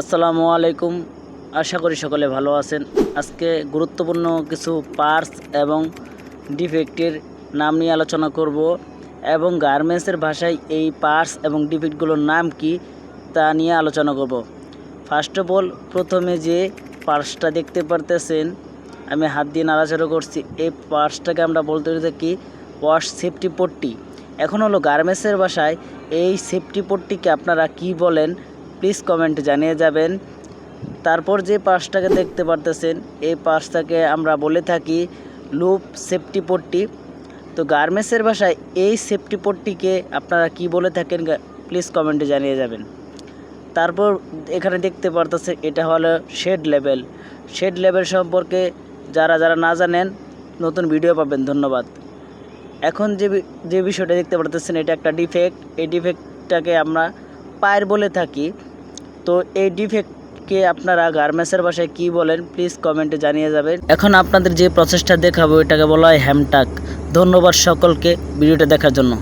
আসসালামু আলাইকুম। আশা করি সকলে ভালো আছেন। আজকে গুরুত্বপূর্ণ কিছু পার্টস এবং ডিফেক্টের নাম নিয়ে আলোচনা করব এবং গার্মেন্টসের ভাষায় এই পার্টস এবং ডিফেক্টগুলোর নাম কি তা নিয়ে আলোচনা করব। ফার্স্ট অফ অল প্রথমে যে পার্টসটা দেখতে পারতেছেন, আমি হাত দিয়ে নাড়াচাড়া করছি। এই পার্টসটাকে আমরা বলতে থাকি ওয়াশ সেফটি পট্টি। এখন হলো গার্মেন্টসের ভাষায় এই সেফটি পট্টিকে আপনারা কি বলেন? প্লিজ কমেন্টে জানিয়ে যাবেন। তারপর যে পার্সটাকে দেখতে পারতেছেন, এই পার্সটাকে আমরা বলে থাকি লুপ সেফটি পট্টি। তো গার্মেন্টসের ভাষায় এই সেফটি পট্টিকে আপনারা কি বলে থাকেন প্লিজ কমেন্টে জানিয়ে যাবেন। তারপর এখানে দেখতে পারতেছে এটা হলো শেড লেভেল। শেড লেভেল সম্পর্কে যারা যারা না জানেন, নতুন ভিডিও পাবেন, ধন্যবাদ। এখন যে যে বিষয়টা দেখতে পারতেছেন, এটা একটা ডিফেক্ট। এই ডিফেক্টটাকে আমরা পায়ের বলে থাকি। তো এই ডিফেক্টকে আপনারা গার্মেন্টসের ভাষায় কি বলেন প্লিজ কমেন্টে জানিয়ে যাবেন। এখন আপনাদের যে প্রসেসটা দেখাবো, এটাকে বলা হয় হ্যামটাক। ধন্যবাদ সকলকে ভিডিওটা দেখার জন্য।